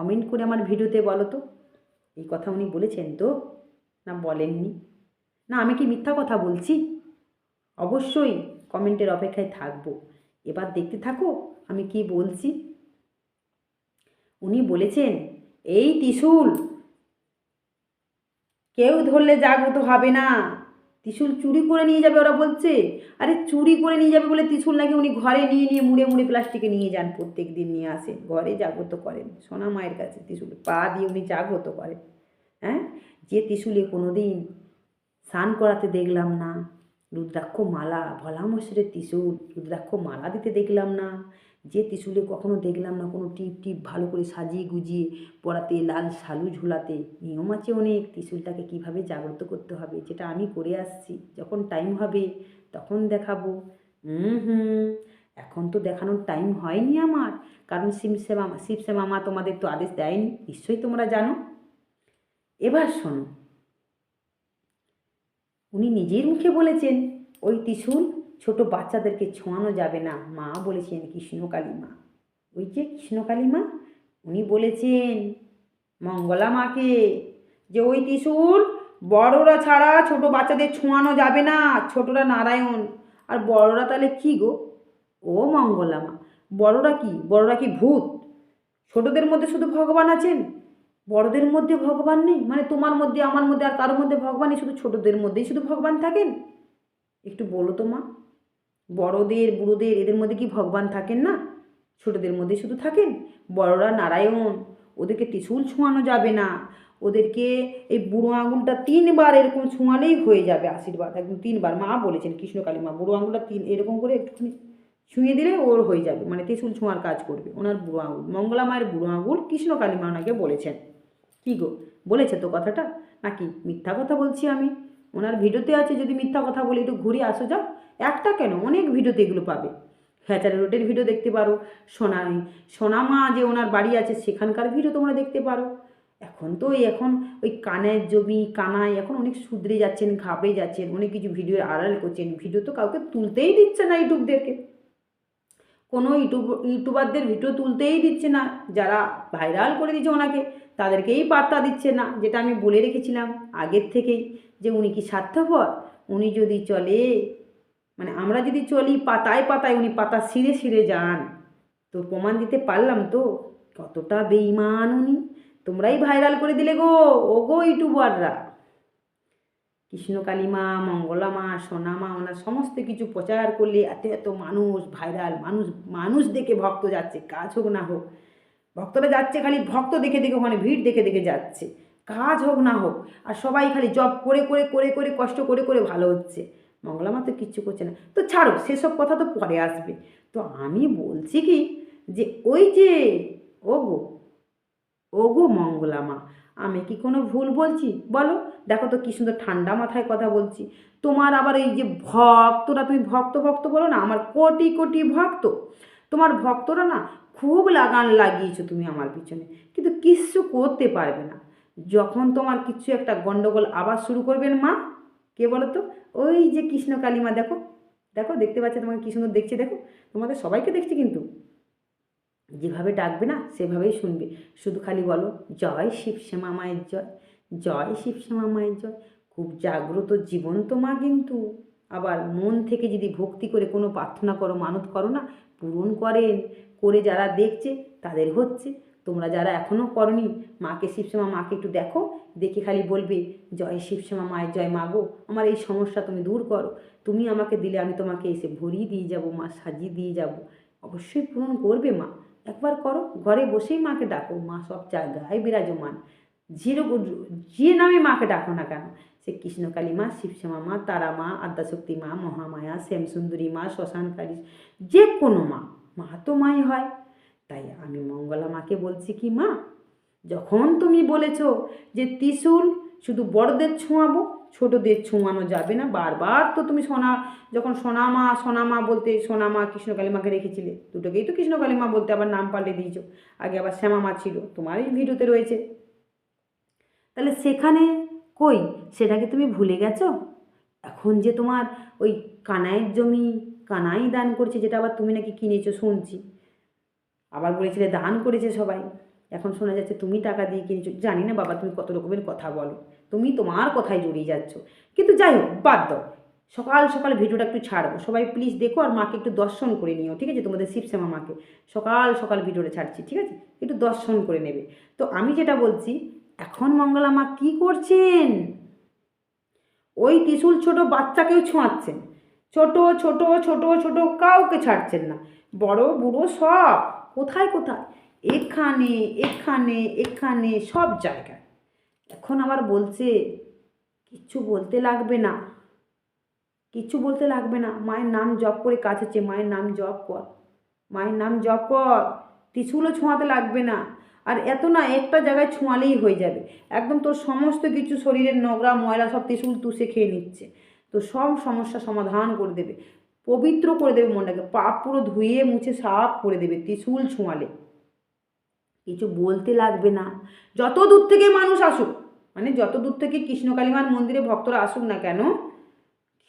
Comment করে আমার ভিডিওতে বলো তো। এই কথা উনি বলেছেন তো? না, বলেননি। না, আমি কি মিথ্যা কথা বলছি? অবশ্যই কমেন্টের অপেক্ষায় থাকব। এবার দেখতে থাকো আমি কি বলছি। উনি বলেছেন, এই ত্রিশূল, কেউ ধরলে জাগ্রত হবে না। ত্রিশূল চুরি করে নিয়ে যাবে, ওরা বলছে। আরে চুরি করে নিয়ে যাবে বলে ত্রিশূল নাকি উনি ঘরে নিয়ে নিয়ে মুড়ে মুড়ে প্লাস্টিকে নিয়ে যান, প্রত্যেক দিন নিয়ে আসেন ঘরে জাগ্রত করেন। সোনা মায়ের কাছে ত্রিশূল, পা দিয়ে উনি জাগ্রত করেন। হ্যাঁ? যে ত্রিশূলে কোনো দিন স্নান করাতে দেখলাম না রুদ্রাক্ষ মালা ভোলা মশারের ত্রিশূল রুদ্রাক্ষ মালা দিতে দেখলাম না যে ত্রিশূলে কখনো দেখলাম না কোনো টিপ টিপ ভালো করে সাজিয়ে গুজিয়ে পড়াতে লাল সালু ঝুলাতে। নিয়ম আছে অনেক, ত্রিশূলটাকে কীভাবে জাগ্রত করতে হবে যেটা আমি করে আসছি। যখন টাইম হবে, তখন দেখাবো। হুম হুম, এখন তো দেখানোর টাইম হয়নি আমার। কারণ শিবসে মামা শিবসে মামা তোমাদের তো আদেশ দেয়নি। নিশ্চয়ই তোমরা জানো। এবার শোনো। উনি নিজের মুখে বলেছেন, ওই ত্রিশূল ছোট বাচ্চাদেরকে ছোঁয়ানো যাবে না। মা বলেছেন কৃষ্ণকালী মা ওই যে কৃষ্ণকালী মা উনি বলেছেন, মঙ্গলা মাকে, যে ওই ত্রিশূল বড়রা ছাড়া ছোট বাচ্চাদের ছোঁয়ানো যাবে না, ছোটরা নারায়ণ। আর বড়রা তাহলে কী গো? ও মঙ্গলা মা, বড়রা কি? বড়রা কি ভূত? ছোটদের মধ্যে শুধু ভগবান আছেন? বড়দের মধ্যে ভগবান নেই? মানে তোমার মধ্যে, আমার মধ্যে আর কারোর মধ্যে ভগবান নেই শুধু ছোটদের মধ্যেই শুধু ভগবান থাকেন? একটু বলো তো মা। বড়দের, বুড়োদের, এদের মধ্যে কি ভগবান থাকেন না? ছোটদের মধ্যে শুধু থাকেন? বড়রা নারায়ণ, ওদেরকে ত্রিশূল ছোঁয়ানো যাবে না। ওদেরকে এই বুড়ো আঙুলটা তিনবার এরকম ছোঁয়ালেই হয়ে যাবে আশীর্বাদ। একদম তিনবার। মা বলেছেন কৃষ্ণকালী মা, বুড়ো আঙুলটা তিন, এরকম করে একটুখানি ছুঁয়ে দিলে ওর হয়ে যাবে। মানে ত্রিশূল ছোঁয়ার কাজ করবে ওনার বুড়ো আঙুল। মঙ্গলা মায়ের বুড়ো আঙুল কৃষ্ণকালী মা ওনাকে বলেছেন। কী গো? বলেছে তো কথাটা? নাকি মিথ্যা কথা বলছি আমি? ওনার ভিডিওতে আছে, যদি মিথ্যা কথা বলি একটু ঘুরে আসো, যাও। একটা কেন? অনেক ভিডিওতে এগুলো পাবে। হ্যাচারি রোডের ভিডিও দেখতে পারো সোনা সোনামা যে ওনার বাড়ি আছে, সেখানকার ভিডিও তোমরা দেখতে পারো। এখন তো ওই এখন ওই কানের জমি, কানায় এখন অনেক শুধরে যাচ্ছেন, ঘাবড়ে যাচ্ছেন, অনেক কিছু ভিডিও আড়াল করছেন। ভিডিও তো কাউকে তুলতেই দিচ্ছে না ইউটিউবদেরকে। কোনো ইউটিউব, ইউটিউবারদের ভিডিও তুলতেই দিচ্ছে না। যারা ভাইরাল করে দিচ্ছে ওনাকে, তাদেরকেই পাত্তা দিচ্ছে না, যেটা আমি বলে রেখেছিলাম আগের থেকেই। যে উনি কি স্বার্থপর? উনি যদি চলে মানে আমরা যদি চলি পাতায় পাতায়, উনি পাতা ছিঁড়ে ছিঁড়ে যান, তো প্রমাণ দিতে পারলাম তো। কতটা বেইমান উনি। তোমরাই ভাইরাল করে দিলে গো ও গো ইউটিউবাররা কৃষ্ণকালী মা, মঙ্গলা মা, সোনা মা, ওনার সমস্ত কিছু প্রচার করলে এত এত মানুষ ভাইরাল, মানুষ মানুষ দেখে ভক্ত যাচ্ছে, কাজ হোক না হোক। ভক্তরা যাচ্ছে খালি ভক্ত দেখে দেখে, ওখানে ভিড় দেখে দেখে যাচ্ছে। কাজ হোক না হোক, আর সবাই খালি জব করে করে করে করে, কষ্ট করে করে ভালো হচ্ছে। মঙ্গলা মা তো কিচ্ছু করছে না। তো ছাড়ো, সেসব কথা তো পরে আসবে। তো আমি বলছি কি যে ওই যে ও গো ও গো মঙ্গলা মা, আমি কি কোনো ভুল বলছি? বলো, দেখো তো কি সুন্দর ঠান্ডা মাথায় কথা বলছি। তোমার আবার এই যে ভক্তরা, তুমি ভক্ত ভক্ত বলো না, আমার কোটি কোটি ভক্ত। তোমার ভক্তরা না খুব লাগান লাগিয়েছো তুমি আমার পিছনে। কিন্তু কিচ্ছু করতে পারবে না। যখন তোমার কিছু একটা গন্ডগোল আবার শুরু করবেন মা, কে বলো তো ওই যে কৃষ্ণ কালিমা, দেখো দেখো, দেখতে পাচ্ছে তোমাকে কী সুন্দর দেখছে, দেখো, তোমাদের সবাইকে দেখছি কিন্তু। যেভাবে ডাকবে না, সেভাবেই শুনবে। শুধু খালি বলো, জয় শিবশ্যামা মায়ের জয় জয় শিবশ্যামা মায়ের জয়। খুব জাগ্রত জীবন্ত মা কিন্তু। আবার মন থেকে যদি ভক্তি করে কোনো প্রার্থনা করো, মানত করো না, পূরণ করেন। করে যারা দেখছে, তাদের হচ্ছে। তোমরা যারা এখনও করনি, মাকে শিবশ্যামা মাকে একটু দেখো, দেখে খালি বলবে, জয় শিবশ্যামা মায়ের জয় মাগো আমার এই সমস্যা তুমি দূর করো। তুমি আমাকে দিলে আমি তোমাকে এসে ভরিয়ে দিয়ে যাব, মা সাজিয়ে দিয়ে যাব। অবশ্যই পূরণ করবে মা। একবার করো, ঘরে বসেই মাকে ডাকো, মা সব জায়গায় বিরাজমান। যেরকম যে নামে মাকে ডাকো না কেন, সে কৃষ্ণকালী মা শিবশ্যামা মা, তারা মা, আদ্যাশক্তি মা, মহামায়া, শ্যামসুন্দরী মা, শ্মশানকালী, যে কোনো মা মা তো মাই হয়। তাই আমি মঙ্গলা মাকে বলছি কি, মা, যখন তুমি বলেছ যে ত্রিশূল শুধু বড়দের ছোঁয়াবো, ছোটদের ছোঁয়ানো যাবে না, বারবার তো তুমি সোনা, যখন সোনা মা সোনা মা বলতে সোনা মা কৃষ্ণকালী মাকে রেখেছিলে, দুটোকেই তো কৃষ্ণকালী মা বলতে আবার নাম পাল্টে দিয়েছ, আগে আবার শ্যামা মা ছিল তোমারই ভিডিওতে রয়েছে। তাহলে সেখানে কই? সেটাকে তুমি ভুলে গেছো? এখন যে তোমার ওই কানাইয়ের জমি, কানাই দান করছে, যেটা আবার তুমি নাকি কিনেছো, শুনছি। আবার বলেছিলে দান করেছে সবাই। এখন শোনা যাচ্ছে তুমি টাকা দিয়ে কিনেছো। জানি না বাবা, তুমি কত রকমের কথা বলো। তুমি তোমার কথায় জড়িয়ে যাচ্ছ। কিন্তু যাই হোক, বাদ দাও। সকাল সকাল ভিডিওটা একটু ছাড়বো। সবাই প্লিজ দেখো আর মাকে একটু দর্শন করে নিও, ঠিক আছে? তোমাদের শিবশ্যামা মাকে। সকাল সকাল ভিডিওটা ছাড়ছি, ঠিক আছে? একটু দর্শন করে নেবে। তো আমি যেটা বলছি, এখন মঙ্গলা মা কী করছেন? ওই ত্রিশুল ছোট বাচ্চাকেও ছোঁয়াচ্ছেন। ছোট ছোট ছোট ছোট, কাউকে ছাড়ছেন না। বড়, বুড়ো সব। কোথায় কোথায়? এখানে এখানে এখানে, সব জায়গায়। এখন আবার বলছে কিচ্ছু বলতে লাগবে না। কিচ্ছু বলতে লাগবে না। মায়ের নাম জপ করে কাজ হচ্ছে মায়ের নাম জপ কর। মায়ের নাম জপ কর। ত্রিশুলও ছোঁয়াতে লাগবে না। আর এত না, একটা জায়গায় ছোঁয়ালেই হয়ে যাবে। একদম তোর সমস্ত কিছু শরীরের নোংরা, ময়লা সব ত্রিশুল তুষে খেয়ে নিচ্ছে। তো সব সমস্যা সমাধান করে দেবে। পবিত্র করে দেবে মনটাকে, পাপ পুরো ধুয়ে মুছে সাফ করে দেবে ত্রিশুল ছোঁয়ালে। কিছু বলতে লাগবে না। যত দূর থেকে মানুষ আসুক মানে যত দূর থেকে কৃষ্ণকালীমার মন্দিরে ভক্তরা আসুক না কেন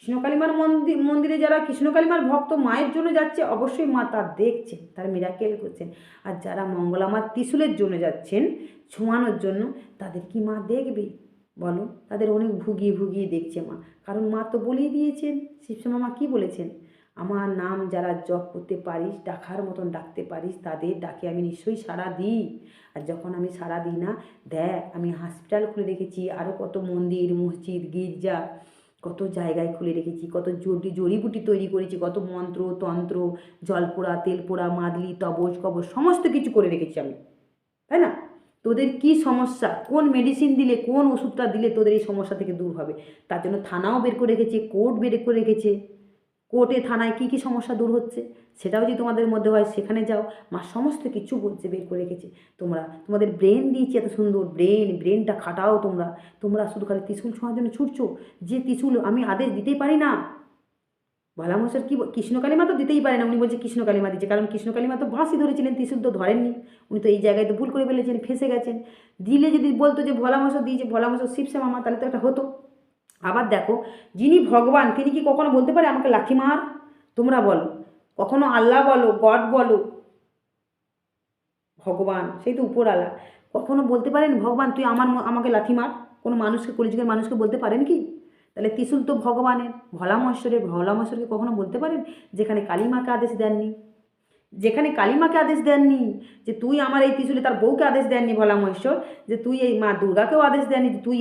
কৃষ্ণকালীমার মন্দির মন্দিরে যারা কৃষ্ণকালীমার ভক্ত মায়ের জন্য যাচ্ছে, অবশ্যই মা তা দেখছেন, তার মিরাকেল করছেন। আর যারা মঙ্গলামার ত্রিশূলের জন্য যাচ্ছেন, ছোঁয়ানোর জন্য, তাদের কি মা দেখবে? বলো, তাদের অনেক ভুগিয়ে ভুগিয়ে দেখছে মা। কারণ মা তো বলেই দিয়েছেন শিবশ্যামা মা কী বলেছেন? আমার নাম যারা জপ করতে পারিস, ডাকার মতন ডাকতে পারিস, তাদের ডাকে আমি নিশ্চয়ই সাড়া দিই। আর যখন আমি সাড়া দিই না, দেখ, আমি হসপিটাল খুলে রেখেছি আরও কত মন্দির, মসজিদ, গির্জা, কত জায়গায় খুলে রেখেছি, কত জড়ি, জড়িবুটি তৈরি করেছি, কত মন্ত্র, তন্ত্র, জলপোড়া, তেলপোড়া, মাদলি, তবজ, কবজ, সমস্ত কিছু করে রেখেছি আমি। তাই না? তোদের কি সমস্যা? কোন মেডিসিন দিলে, কোন ওষুধটা দিলে তোদের এই সমস্যা থেকে দূর হবে? তার জন্য থানাও বের করে রেখেছে কোর্ট বের করে রেখেছে। কোর্টে থানায় কী কী সমস্যা দূর হচ্ছে? সেটাও যদি তোমাদের মধ্যে হয়, সেখানে যাও। মা সমস্ত কিছু বলছে, বের করে রেখেছে। তোমরা, তোমাদের ব্রেন দিয়েছি এত সুন্দর ব্রেন ব্রেনটা খাটাও তোমরা। তোমরা শুধু খালি ত্রিশুল ছোঁয়ার জন্য ছুটছো? যে ত্রিশুল আমি আদেশ দিতেই পারি না। ভোলা মশার কী কৃষ্ণকালী মা তো দিতেই পারে না। উনি বলছে কৃষ্ণকালী মা দিচ্ছে কারণ কৃষ্ণকালী মা তো বাঁশি ধরেছিলেন ত্রিশুল তো ধরেননি। উনি তো এই জায়গায় তো ভুল করে ফেলেছেন, ফেসে গেছেন। দিলে যদি বলতো যে ভোলা মশা দিয়েছে, ভোলা মশা শিবশ্যামা মা তাহলে তো একটা হতো। আবার দেখো, যিনি ভগবান, তিনি কি কখনো বলতে পারে আমাকে লাঠি মার? তোমরা বলো। কখনো আল্লাহ বলো, গড বলো? ভগবান, সেই তো উপরওয়ালা। কখনো বলতে পারেন, ভগবান, তুই আমার আমাকে লাথি মার? কোনো মানুষকে, কলিযুগের মানুষকে বলতে পারেন কি? তাহলে ত্রিশুল তো ভগবানের ভোলামশ্বরের ভোলামশ্বরকে কখনো বলতে পারেন? যেখানে কালিমাকে আদেশ দেননি। যেখানে কালিমাকে আদেশ দেননি যে তুই আমার এই ত্রিশুলে তার বউকে আদেশ দেননি ভোলা মহেশ্বর যে তুই এই মা দুর্গাকেও আদেশ দেননি তুই এই